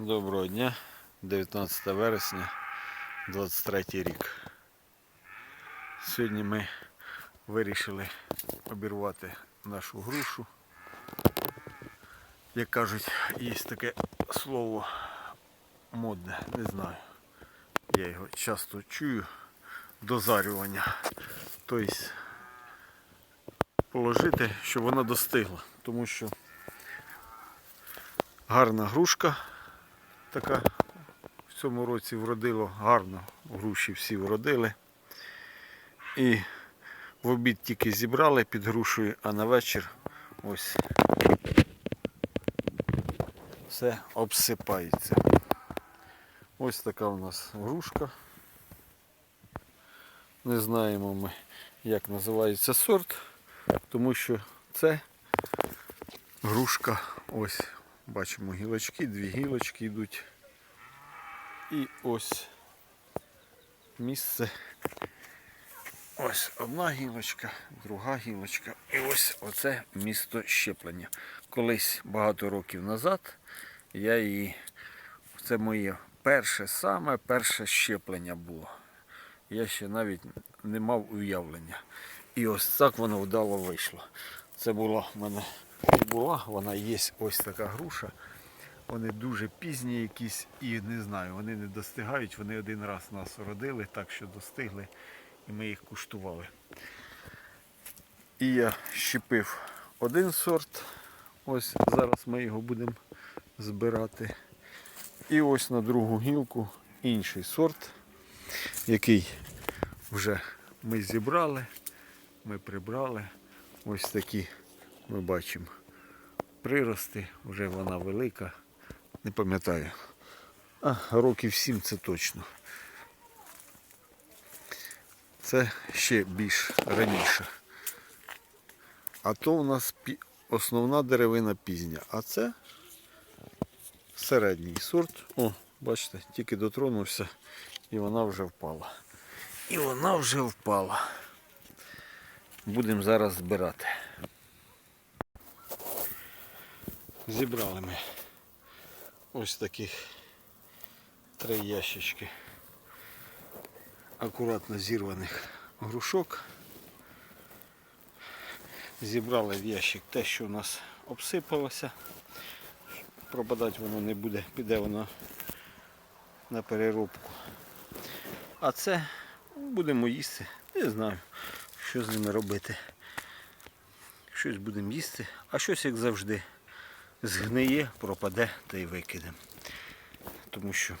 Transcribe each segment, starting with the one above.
Доброго дня, 19 вересня, 23 рік. Сьогодні ми вирішили обірвати нашу грушу. Як кажуть, є таке слово модне, не знаю. Я його часто чую. Дозарювання. Тобто положити, щоб вона достигла. Тому що гарна грушка така в цьому році вродило гарно. Груші всі вродили. І в обід тільки зібрали під грушею, а на вечір ось все обсипається. Ось така у нас грушка. Не знаємо ми, як називається сорт, тому що це грушка. Ось бачимо гілочки, дві гілочки йдуть. І ось місце. Ось одна гілочка, друга гілочка. І ось оце місто щеплення. Колись багато років назад я її. Це моє перше, саме перше щеплення було. Я ще навіть не мав уявлення. І ось так воно вдало вийшло. Це була в мене була, вона є ось така груша. Вони дуже пізні якісь і не знаю, вони не достигають. Вони один раз нас родили, так що достигли, і ми їх куштували. І я щепив один сорт. Ось зараз ми його будемо збирати. І ось на другу гілку інший сорт, який вже ми зібрали, ми прибрали. Ось такі ми бачимо прирости, вже вона велика. Не пам'ятаю. А, років 7 це точно. Це ще більш раніше. А то у нас основна деревина пізня. А це середній сорт. О, бачите, тільки дотронувся і вона вже впала. І вона вже впала. Будемо зараз збирати. Зібрали ми ось таких три ящички акуратно зірваних грушок. Зібрали в ящик те, що у нас обсипалося. Пропадати воно не буде, піде воно на переробку. А це будемо їсти. Не знаю, що з ними робити. Щось будемо їсти, а щось як завжди згниє, пропаде та й викинемо. Тому що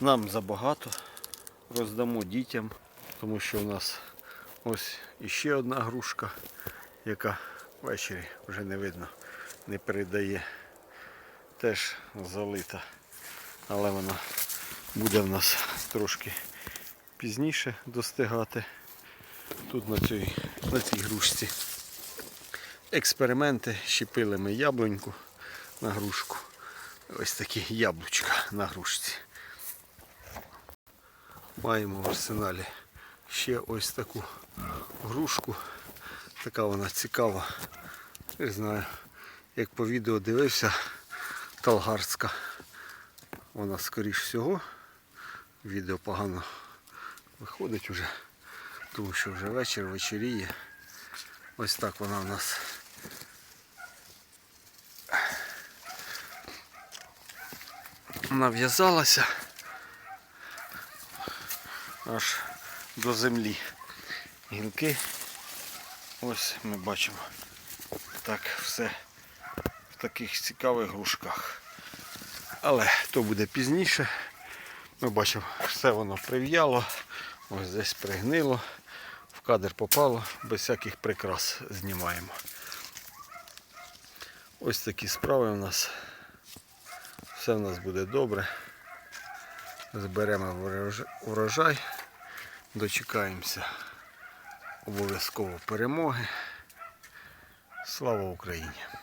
нам забагато роздамо дітям, тому що у нас ось іще одна грушка, яка ввечері вже не видно, не передає. Теж залита, але вона буде в нас трошки пізніше достигати. Тут на цій, на цій грушці експерименти. Щепили ми яблуньку на грушку. Ось такі яблучка на грушці. Маємо в арсеналі ще ось таку грушку. Така вона цікава. Не знаю, як по відео дивився, талгарська. Вона скоріш всього. Відео погано виходить вже, тому що вже вечір вечеріє. Ось так вона в нас нав'язалася аж до землі. Гілки. Ось ми бачимо так все в таких цікавих грушках. Але то буде пізніше. Ми бачимо, все воно прив'яло, ось десь пригнило, в кадр попало, без всяких прикрас знімаємо. Ось такі справи у нас. Все в нас буде добре. Зберемо врожай, дочекаємося обов'язково перемоги. Слава Україні!